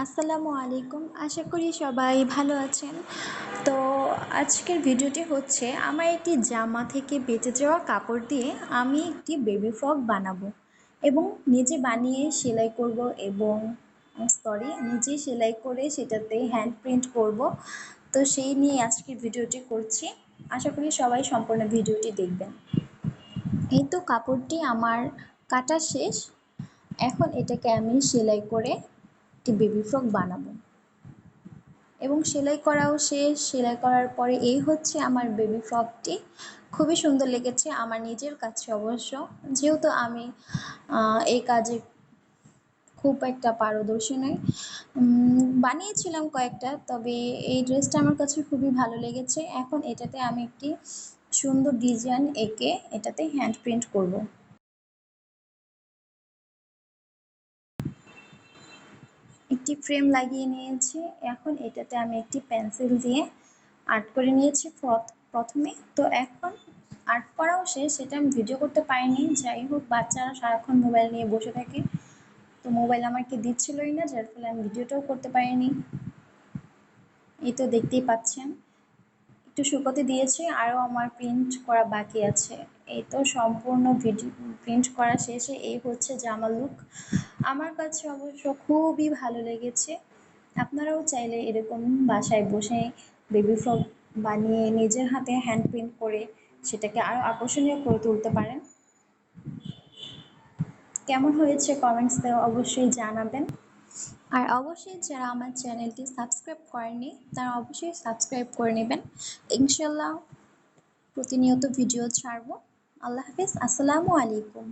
আসসালামু আলাইকুম। আশা করি সবাই ভালো আছেন। তো আজকের ভিডিওটি হচ্ছে, আমার একটি জামা থেকে বেঁচে যাওয়া কাপড় দিয়ে আমি একটি বেবি ফ্রক বানাবো এবং নিজে বানিয়ে সেলাই করব এবং সরি নিজে সেলাই করে সেটাতে হ্যান্ড প্রিন্ট করব। তো সেই নিয়ে আজকের ভিডিওটি করছি। আশা করি সবাই সম্পূর্ণ ভিডিওটি দেখবেন। এই তো কাপড়টি আমার কাটা শেষ। এখন এটাকে আমি সেলাই করে একটি বেবি ফ্রক বানাবো। এবং সেলাই করাও শেষ। সেলাই করার পরে এই হচ্ছে আমার বেবি ফ্রকটি খুবই সুন্দর লেগেছে আমার নিজের কাছে অবশ্য। যেহেতু আমি এই কাজে খুব একটা পারদর্শী নই। বানিয়েছিলাম কয়েকটা, তবে এই ড্রেসটা আমার কাছে খুবই ভালো লেগেছে। এখন এটাতে আমি একটি সুন্দর ডিজাইন এঁকে এটাতে হ্যান্ড প্রিন্ট করব। একটি ফ্রেম লাগিয়ে নিয়েছি। এখন এটাতে আমি একটি পেন্সিল দিয়ে আর্ট করে নিয়েছি প্রথমে। তো এখন আর্ট করাও শেষ, সেটা আমি ভিডিও করতে পারিনি। যাই হোক বাচ্চারা সারাক্ষণ মোবাইল নিয়ে বসে থাকে। তো মোবাইল আমাকে দিচ্ছিলই না, যার ফলে আমি ভিডিওটাও করতে পারিনি। এই তো দেখতেই পাচ্ছেন। একটু শুকোতে দিয়েছি, আরও আমার প্রিন্ট করা বাকি আছে। এই তো সম্পূর্ণ ভিডিও প্রিন্ট করা শেষে এই হচ্ছে জামা লুক আমার কাছে অবশ্য খুবই ভালো লেগেছে। আপনারাও চাইলে এরকম বাসায় বসে বেবি ফ্রক বানিয়ে নিজের হাতে হ্যান্ড প্রিন্ট করে সেটাকে আরও আকর্ষণীয় করে তুলতে পারেন। কেমন হয়েছে কমেন্টসে অবশ্যই জানাবেন। আর অবশ্যই যারা আমার চ্যানেলটি সাবস্ক্রাইব করেনি তারা অবশ্যই সাবস্ক্রাইব করে নেবেন। ইনশাল্লাহ প্রতিনিয়ত ভিডিও ছাড়বো। আল্লাহ হাফিজ, আসসালামু আলাইকুম।